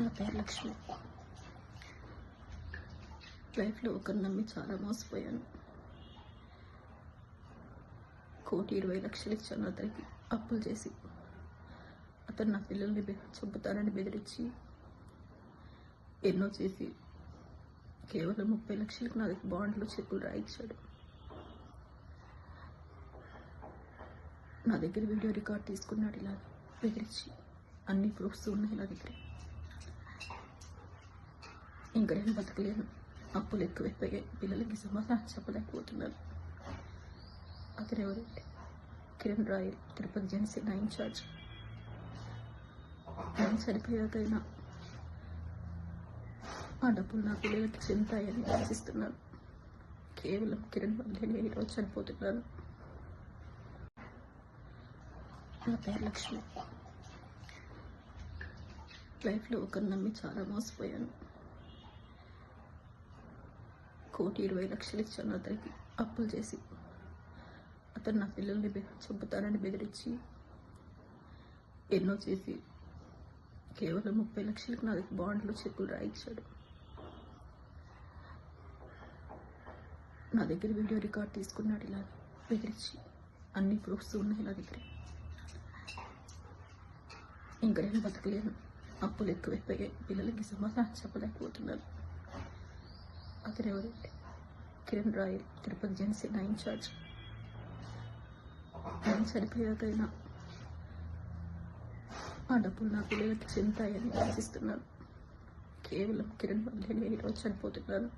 నా పేరు లక్ష్మి. లైఫ్లో ఒకరు నమ్మి చాలా మోసపోయాను. కోటి ఇరవై లక్షలు ఇచ్చాను అతనికి. అప్పులు చేసి అతను నా పిల్లల్ని చంపుతానని బెదిరించి ఎన్నో చేసి కేవలం ముప్పై లక్షలకు నా దగ్గర బాండ్లు చెక్కులు రాయించాడు నా దగ్గర వీడియో రికార్డ్ తీసుకున్నాడు ఇలా బెదిరించి అన్ని ప్రూఫ్స్ ఉన్నాయి నా దగ్గర. ఇంకా నేను బతకలేను. అప్పులు ఎక్కువైపోయాయి. పిల్లలకి సమాధానం చెప్పలేకపోతున్నాను అతను ఎవరంటే కిరణ్ రాయల్ తిరుపతి జనసేన ఇన్ఛార్జ్. నేను చనిపోయాకైనా ఆ డబ్బులు నా పిల్లలకి చెందుతాయని ఆశిస్తున్నాను. కేవలం కిరణ్ వల్లనే ఈరోజు చనిపోతున్నాను. నా పేరు లక్ష్మి. లైఫ్లో ఒకరిని నమ్మి చాలా మోసపోయాను. కోటి ఇరవై లక్షలు ఇచ్చాను అతనికి. అప్పులు చేసి అతను నా పిల్లల్ని చంపుతానని బెదిరించి ఎన్నో చేసి కేవలం ముప్పై లక్షలకు నా దగ్గర బాండ్లు చెక్కులు రాయించాడు నా దగ్గర వీడియో రికార్డ్ తీసుకున్నాడు ఇలా బెదిరించి అన్ని ప్రూఫ్స్ ఉన్నాయి నా దగ్గర. ఇంకా నేను బతకలేను. అప్పులు ఎక్కువైపోయాయి. పిల్లలకి సమాధానం చెప్పలేకపోతున్నాను. అతను ఎవరంటే కిరణ్ రాయల్ తిరుపతి జనసేన ఇన్ఛార్జ్ నేను చనిపోయాకైనా ఆ డబ్బులు నా పిల్లలకి చెందుతాయని ఆశిస్తున్నాను. కేవలం కిరణ్ వల్లే నేను ఈరోజు చనిపోతున్నాను.